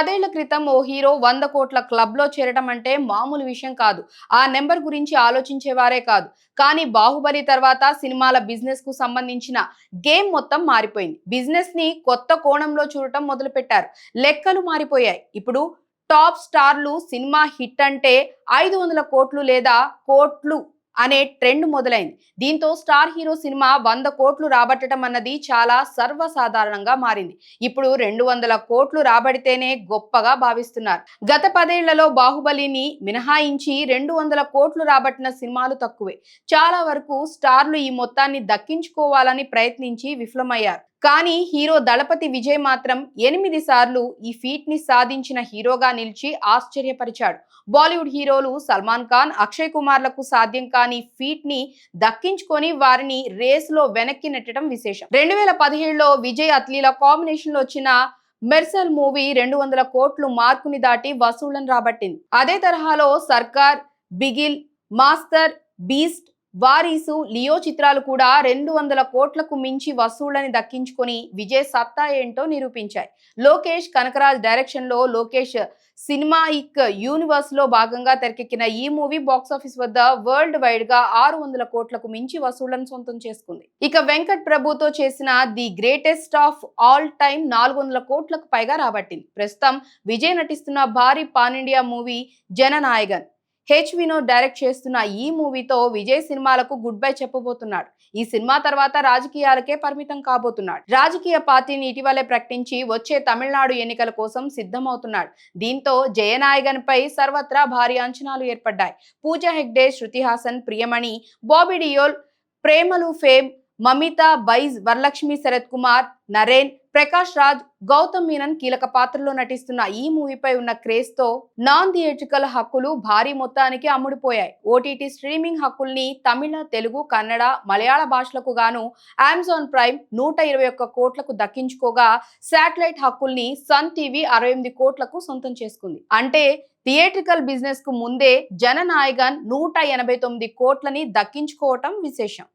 పదేళ్ళ క్రితం ఓ హీరో వంద కోట్ల క్లబ్లో చేరడం అంటే మామూలు విషయం కాదు. ఆ నెంబర్ గురించి ఆలోచించేవారే కాదు. కానీ బాహుబలి తర్వాత సినిమాల బిజినెస్కు సంబంధించిన గేమ్ మొత్తం మారిపోయింది. బిజినెస్ని కొత్త కోణంలో చూడటం మొదలుపెట్టారు. లెక్కలు మారిపోయాయి. ఇప్పుడు టాప్ స్టార్లు సినిమా హిట్ అంటే ఐదు వందల కోట్లు లేదా కోట్లు అనే ట్రెండ్ మొదలైంది. దీంతో స్టార్ హీరో సినిమా వంద కోట్లు రాబట్టడం అన్నది చాలా సర్వసాధారణంగా మారింది. ఇప్పుడు రెండు వందల కోట్లు రాబడితేనే గొప్పగా భావిస్తున్నారు. గత పదేళ్ళలో బాహుబలిని మినహాయించి రెండు వందల కోట్లు రాబట్టిన సినిమాలు తక్కువే. చాలా వరకు స్టార్లు ఈ మొత్తాన్ని దక్కించుకోవాలని ప్రయత్నించి విఫలమయ్యారు. కానీ హీరో దళపతి విజయ్ మాత్రం ఎనిమిది సార్లు ఈ ఫీట్ని సాధించిన హీరోగా నిలిచి ఆశ్చర్యపరిచాడు. బాలీవుడ్ హీరోలు సల్మాన్ ఖాన్ అక్షయ్ కుమార్లకు సాధ్యం కాని ఫీట్ని దక్కించుకొని వారిని రేస్లో వెనక్కి నెట్టడం విశేషం. రెండు వేల పదిహేడులో విజయ్ అత్లీల కాంబినేషన్లో వచ్చిన మెర్సల్ మూవీ రెండు వందల కోట్లు మార్కుని దాటి వసూళ్ళను రాబట్టింది. అదే తరహాలో Sarkar Bigil Master Beast Varisu Leo చిత్రాలు కూడా రెండు వందల కోట్లకు మించి వసూళ్ళని దక్కించుకొని విజయ్ సత్తా ఏంటో నిరూపించాయి. లోకేష్ కనకరాజ్ డైరెక్షన్లో లోకేష్ సినిమాయిక్ యూనివర్స్లో భాగంగా తెరకెక్కిన ఈ మూవీ బాక్సాఫీస్ వద్ద వరల్డ్ వైడ్గా ఆరు వందల కోట్లకు మించి వసూళ్ళను సొంతం చేసుకుంది. ఇక వెంకట్ ప్రభుతో చేసిన The Greatest of All Time నాలుగు వందల కోట్లకు పైగా రాబట్టింది. ప్రస్తుతం విజయ్ నటిస్తున్న భారీ pan India movie Jananayagan. H Vinoth direct చేస్తున్న ఈ మూవీతో విజయ్ సినిమాలకు గుడ్ బై చెప్పబోతున్నాడు. ఈ సినిమా తర్వాత రాజకీయాలకే పరిమితం కాబోతున్నాడు. రాజకీయ పార్టీని ఇటీవలే ప్రకటించి వచ్చే తమిళనాడు ఎన్నికల కోసం సిద్ధమవుతున్నాడు. దీంతో జయనాయగన్ పై సర్వత్రా భారీ అంచనాలు ఏర్పడ్డాయి. పూజా హెగ్డే శృతి హాసన్ ప్రియమణి బాబీ డియోల్ ప్రేమలు ఫేమ్ మమితా బైజ్ వరలక్ష్మి శరత్ కుమార్ నరేన్ ప్రకాష్ రాజ్ గౌతమ్ మీనన్ కీలక పాత్రలో నటిస్తున్న ఈ మూవీపై ఉన్న క్రేజ్తో నాన్ థియేట్రికల్ హక్కులు భారీ మొత్తానికి అమ్ముడుపోయాయి. ఓటీటీ స్ట్రీమింగ్ హక్కుల్ని తమిళ తెలుగు కన్నడ మలయాళ భాషలకు గాను అమెజాన్ ప్రైమ్ నూట ఇరవై ఒక్క కోట్లకు దక్కించుకోగా శాటిలైట్ హక్కుల్ని సన్ టీవీ అరవై ఎనిమిది కోట్లకు సొంతం చేసుకుంది. అంటే థియేట్రికల్ బిజినెస్కు ముందే జననాయగన్ నూట ఎనభై తొమ్మిది కోట్లని దక్కించుకోవటం విశేషం.